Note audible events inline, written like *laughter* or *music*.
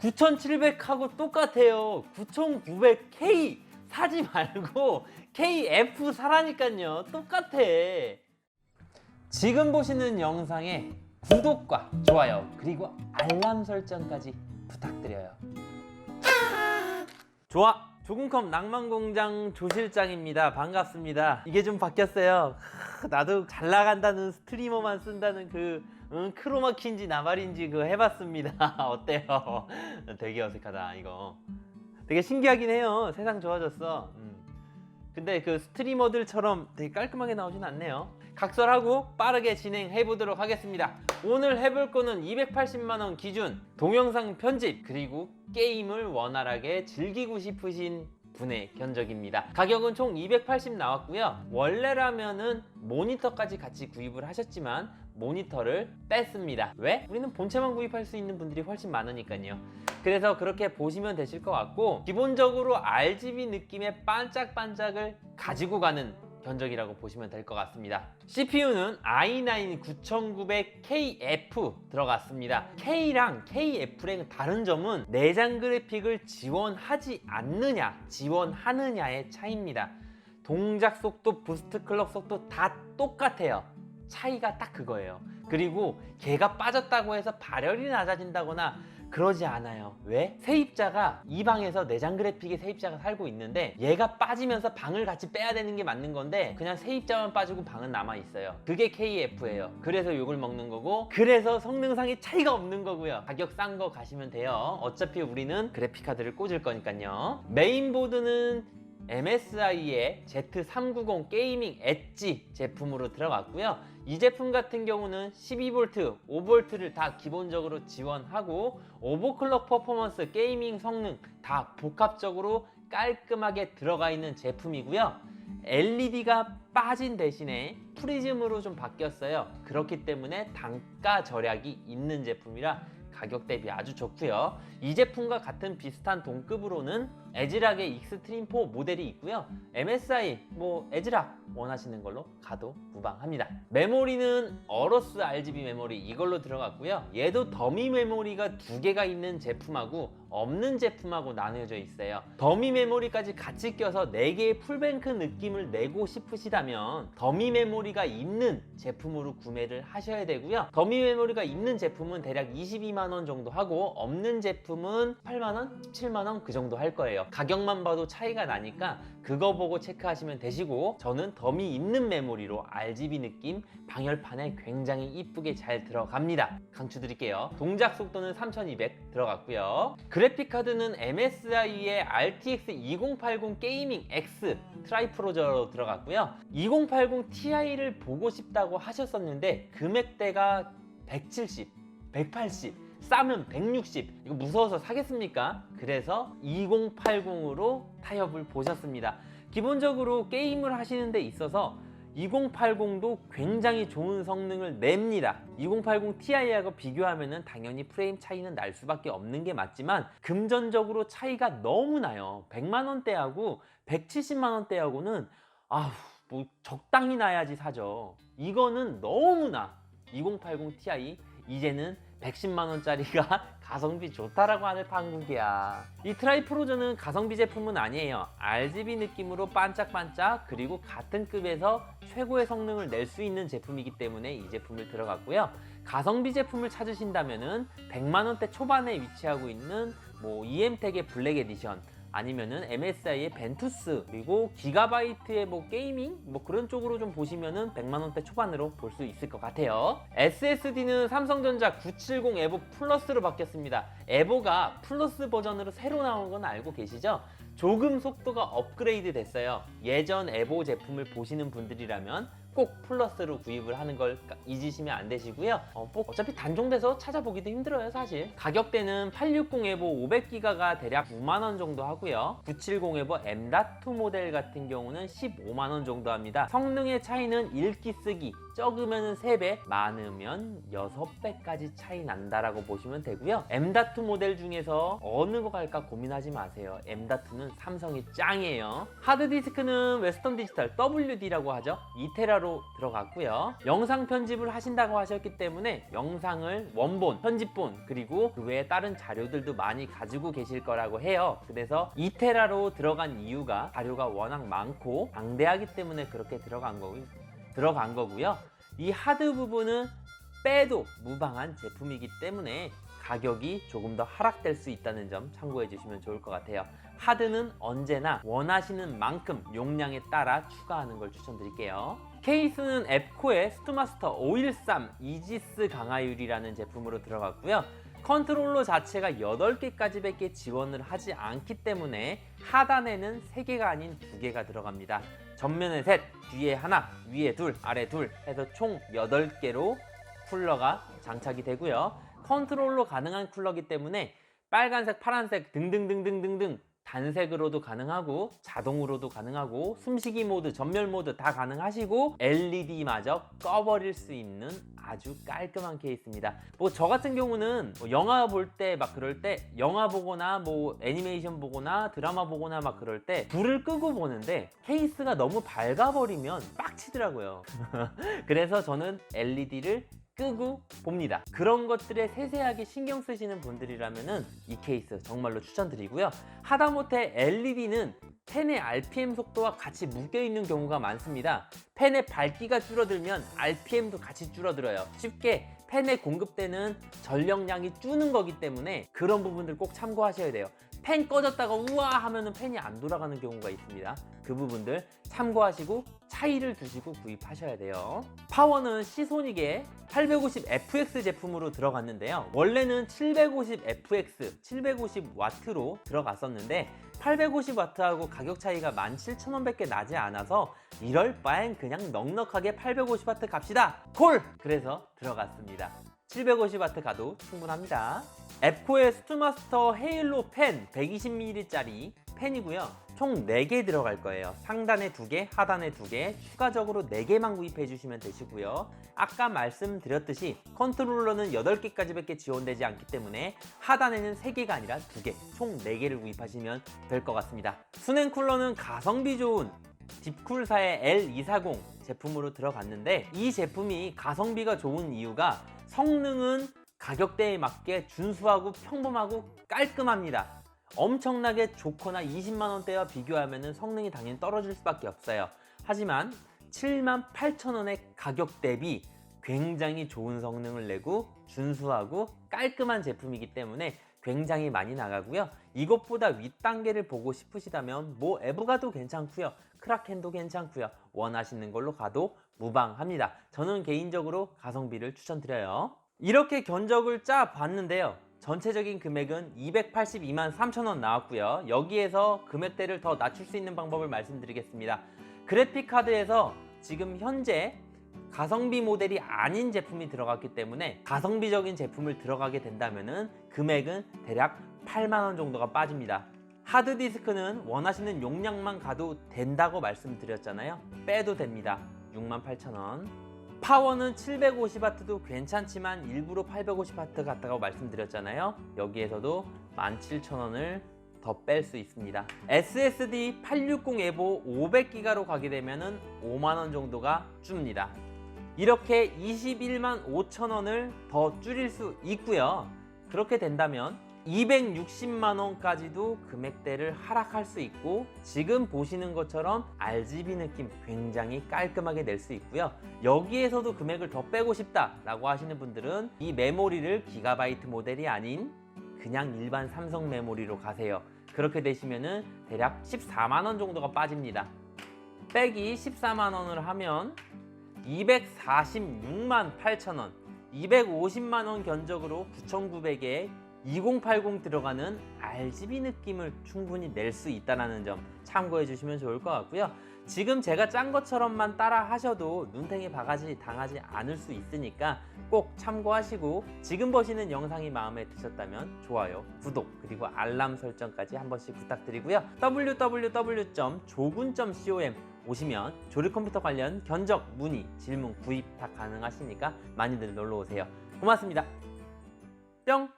9700하고 똑같아요. 9900K 사지 말고 KF 사라니까요. 똑같아. 지금 보시는 영상에 구독과 좋아요 그리고 알람 설정까지 부탁드려요. 좋아. 조금컴 낭만공장 조실장입니다. 반갑습니다. 이게 좀 바뀌었어요. 하, 나도 잘 나간다는 스트리머만 쓴다는 그 응, 크로마키인지 나발인지 그거 해봤습니다. *laughs* 어때요? 되게 어색하다 이거. 되게 신기하긴 해요. 세상 좋아졌어. 음. 근데 그 스트리머들처럼 되게 깔끔하게 나오진 않네요. 각설하고 빠르게 진행해 보도록 하겠습니다. 오늘 해볼 거는 280만 원 기준 동영상 편집 그리고 게임을 원활하게 즐기고 싶으신 분의 견적입니다. 가격은 총 280 나왔고요. 원래라면은 모니터까지 같이 구입을 하셨지만 모니터를 뺐습니다. 왜? 우리는 본체만 구입할 수 있는 분들이 훨씬 많으니까요. 그래서 그렇게 보시면 되실 것 같고 기본적으로 RGB 느낌의 반짝반짝을 가지고 가는 견적이라고 보시면 될 것 같습니다. CPU는 i9 9900KF 들어갔습니다. K랑 KF랑 다른 점은 내장 그래픽을 지원하지 않느냐, 지원하느냐의 차이입니다. 동작 속도, 부스트 클럭 속도 다 똑같아요. 차이가 딱 그거예요. 그리고 걔가 빠졌다고 해서 발열이 낮아진다거나 그러지 않아요. 왜? 세입자가 이 방에서 내장 그래픽의 세입자가 살고 있는데 얘가 빠지면서 방을 같이 빼야 되는 게 맞는 건데 그냥 세입자만 빠지고 방은 남아 있어요. 그게 KF예요. 그래서 욕을 먹는 거고 그래서 성능상의 차이가 없는 거고요. 가격 싼 거 가시면 돼요. 어차피 우리는 그래픽 카드를 꽂을 거니까요. 메인보드는 MSI의 Z390 게이밍 엣지 제품으로 들어갔고요. 이 제품 같은 경우는 12V, 5V를 다 기본적으로 지원하고 오버클럭 퍼포먼스, 게이밍 성능 다 복합적으로 깔끔하게 들어가 있는 제품이고요. LED가 빠진 대신에 프리즘으로 좀 바뀌었어요. 그렇기 때문에 단가 절약이 있는 제품이라 가격 대비 아주 좋고요. 이 제품과 같은 비슷한 동급으로는 에즈락의 익스트림 4 모델이 있고요. MSI 뭐 에즈락 원하시는 걸로 가도 무방합니다. 메모리는 어로스 RGB 메모리 이걸로 들어갔고요. 얘도 더미 메모리가 두 개가 있는 제품하고 없는 제품하고 나뉘어져 있어요. 더미 메모리까지 같이 껴서 4개의 풀뱅크 느낌을 내고 싶으시다면 더미 메모리가 있는 제품으로 구매를 하셔야 되고요. 더미 메모리가 있는 제품은 대략 22만 원 정도 하고 없는 제품은 8만 원, 17만 원 그 정도 할 거예요. 가격만 봐도 차이가 나니까 그거 보고 체크하시면 되시고 저는 더미 있는 메모리로 RGB 느낌 방열판에 굉장히 이쁘게 잘 들어갑니다. 강추 드릴게요. 동작 속도는 3200 들어갔고요. 그래픽 카드는 MSI의 RTX 2080 게이밍 X 트라이프로저로 들어갔고요. 2080 Ti를 보고 싶다고 하셨었는데 금액대가 170, 180 싸면 160 이거 무서워서 사겠습니까? 그래서 2080으로 타협을 보셨습니다. 기본적으로 게임을 하시는 데 있어서 2080도 굉장히 좋은 성능을 냅니다. 2080 Ti하고 비교하면 당연히 프레임 차이는 날 수밖에 없는 게 맞지만 금전적으로 차이가 너무 나요. 100만 원대하고 170만 원대하고는 아우 뭐 적당히 나야지 사죠. 이거는 너무나 2080 Ti 이제는 110만 원짜리가 *laughs* 가성비 좋다라고 하는 판국이야. 이 트라이 프로저는 가성비 제품은 아니에요. RGB 느낌으로 반짝반짝 그리고 같은 급에서 최고의 성능을 낼 수 있는 제품이기 때문에 이 제품을 들어갔고요. 가성비 제품을 찾으신다면은 100만 원대 초반에 위치하고 있는 뭐 EM텍의 블랙 에디션 아니면은 MSI의 벤투스 그리고 기가바이트의 뭐 게이밍 뭐 그런 쪽으로 좀 보시면은 100만 원대 초반으로 볼 수 있을 것 같아요. SSD는 삼성전자 970 에보 플러스로 바뀌었습니다. 에보가 플러스 버전으로 새로 나온 건 알고 계시죠? 조금 속도가 업그레이드 됐어요. 예전 에보 제품을 보시는 분들이라면 꼭 플러스로 구입을 하는 걸 잊으시면 안 되시고요. 어, 뭐 어차피 단종돼서 찾아보기도 힘들어요, 사실. 가격대는 860 에보 500기가가 대략 9만 원 정도 하고요. 970 에보 M.2 모델 같은 경우는 15만 원 정도 합니다. 성능의 차이는 읽기 쓰기 적으면 3배, 많으면 6배까지 차이 난다라고 보시면 되고요. M.2 모델 중에서 어느 거 갈까 고민하지 마세요. M.2는 삼성이 짱이에요. 하드디스크는 웨스턴 디지털 WD라고 하죠. 2테라로 이테라로 들어갔고요. 영상 편집을 하신다고 하셨기 때문에 영상을 원본, 편집본 그리고 그 외에 다른 자료들도 많이 가지고 계실 거라고 해요. 그래서 이테라로 들어간 이유가 자료가 워낙 많고 방대하기 때문에 그렇게 들어간 거고 들어간 거고요. 이 하드 부분은 빼도 무방한 제품이기 때문에 가격이 조금 더 하락될 수 있다는 점 참고해 주시면 좋을 것 같아요. 하드는 언제나 원하시는 만큼 용량에 따라 추가하는 걸 추천드릴게요. 케이스는 앱코의 스투마스터 513 이지스 강화율이라는 제품으로 들어갔고요. 컨트롤러 자체가 8개까지 밖에 지원을 하지 않기 때문에 하단에는 3개가 아닌 2개가 들어갑니다. 전면에 셋, 뒤에 하나, 위에 둘, 아래 둘 해서 총 8개로 쿨러가 장착이 되고요. 컨트롤로 가능한 쿨러기 때문에 빨간색, 파란색 등등등등등등 단색으로도 가능하고 자동으로도 가능하고 숨쉬기 모드, 전멸 모드 다 가능하시고 LED마저 꺼버릴 수 있는 아주 깔끔한 케이스입니다. 뭐 저 같은 경우는 뭐 영화 볼 때 막 그럴 때 영화 보거나 뭐 애니메이션 보거나 드라마 보거나 막 그럴 때 불을 끄고 보는데 케이스가 너무 밝아버리면 빡치더라고요. *laughs* 그래서 저는 LED를 끄고 봅니다. 그런 것들에 세세하게 신경 쓰시는 분들이라면은 이 케이스 정말로 추천드리고요. 하다못해 LED는 펜의 RPM 속도와 같이 묶여 있는 경우가 많습니다. 펜의 밝기가 줄어들면 RPM도 같이 줄어들어요. 쉽게 펜에 공급되는 전력량이 줄는 거기 때문에 그런 부분들 꼭 참고하셔야 돼요. 펜 꺼졌다가 우와 하면은 펜이 안 돌아가는 경우가 있습니다. 그 부분들 참고하시고 차이를 두시고 구입하셔야 돼요. 파워는 시소닉의 850FX 제품으로 들어갔는데요. 원래는 750FX, 750W로 들어갔었는데 850W하고 가격 차이가 17,000원밖에 나지 않아서 이럴 바엔 그냥 넉넉하게 850W 갑시다. 콜! 그래서 들어갔습니다. 750W 가도 충분합니다. 앱코의 스투마스터 헤일로 펜 120ml짜리 펜이고요. 총 4개 들어갈 거예요. 상단에 2개, 하단에 2개, 추가적으로 4개만 구입해 주시면 되시고요. 아까 말씀드렸듯이 컨트롤러는 8개까지밖에 지원되지 않기 때문에 하단에는 3개가 아니라 2개, 총 4개를 구입하시면 될 것 같습니다. 수냉 쿨러는 가성비 좋은 딥쿨사의 L240 제품으로 들어갔는데 이 제품이 가성비가 좋은 이유가 성능은 가격대에 맞게 준수하고 평범하고 깔끔합니다. 엄청나게 좋거나 20만 원대와 비교하면 성능이 당연히 떨어질 수밖에 없어요. 하지만 7만 8천 원의 가격 대비 굉장히 좋은 성능을 내고 준수하고 깔끔한 제품이기 때문에 굉장히 많이 나가고요. 이것보다 윗단계를 보고 싶으시다면 뭐 에브가도 괜찮고요. 크라켄도 괜찮고요. 원하시는 걸로 가도 무방합니다. 저는 개인적으로 가성비를 추천드려요. 이렇게 견적을 짜 봤는데요. 전체적인 금액은 282만 3천원 나왔고요. 여기에서 금액대를 더 낮출 수 있는 방법을 말씀드리겠습니다. 그래픽카드에서 지금 현재 가성비 모델이 아닌 제품이 들어갔기 때문에 가성비적인 제품을 들어가게 된다면 금액은 대략 8만원 정도가 빠집니다. 하드디스크는 원하시는 용량만 가도 된다고 말씀드렸잖아요. 빼도 됩니다. 68,000원. 파워는 750W도 괜찮지만 일부러 850W 갔다고 말씀드렸잖아요. 여기에서도 17,000원을 더 뺄 수 있습니다. SSD 860 에보 500기가로 가게 되면 5만원 정도가 줍니다. 이렇게 21만 5천원을 더 줄일 수 있고요. 그렇게 된다면 260만 원까지도 금액대를 하락할 수 있고 지금 보시는 것처럼 RGB 느낌 굉장히 깔끔하게 낼 수 있고요. 여기에서도 금액을 더 빼고 싶다라고 하시는 분들은 이 메모리를 기가바이트 모델이 아닌 그냥 일반 삼성 메모리로 가세요. 그렇게 되시면은 대략 14만 원 정도가 빠집니다. 빼기 14만 원을 하면 246만 8천 원, 250만 원 견적으로 9,900에 2080 들어가는 RGB 느낌을 충분히 낼 수 있다는 점 참고해 주시면 좋을 것 같고요. 지금 제가 짠 것처럼만 따라 하셔도 눈탱이 바가지 당하지 않을 수 있으니까 꼭 참고하시고 지금 보시는 영상이 마음에 드셨다면 좋아요, 구독, 그리고 알람 설정까지 한 번씩 부탁드리고요. www.조군.com 오시면 조립 컴퓨터 관련 견적, 문의, 질문, 구입 다 가능하시니까 많이들 놀러 오세요. 고맙습니다. 뿅!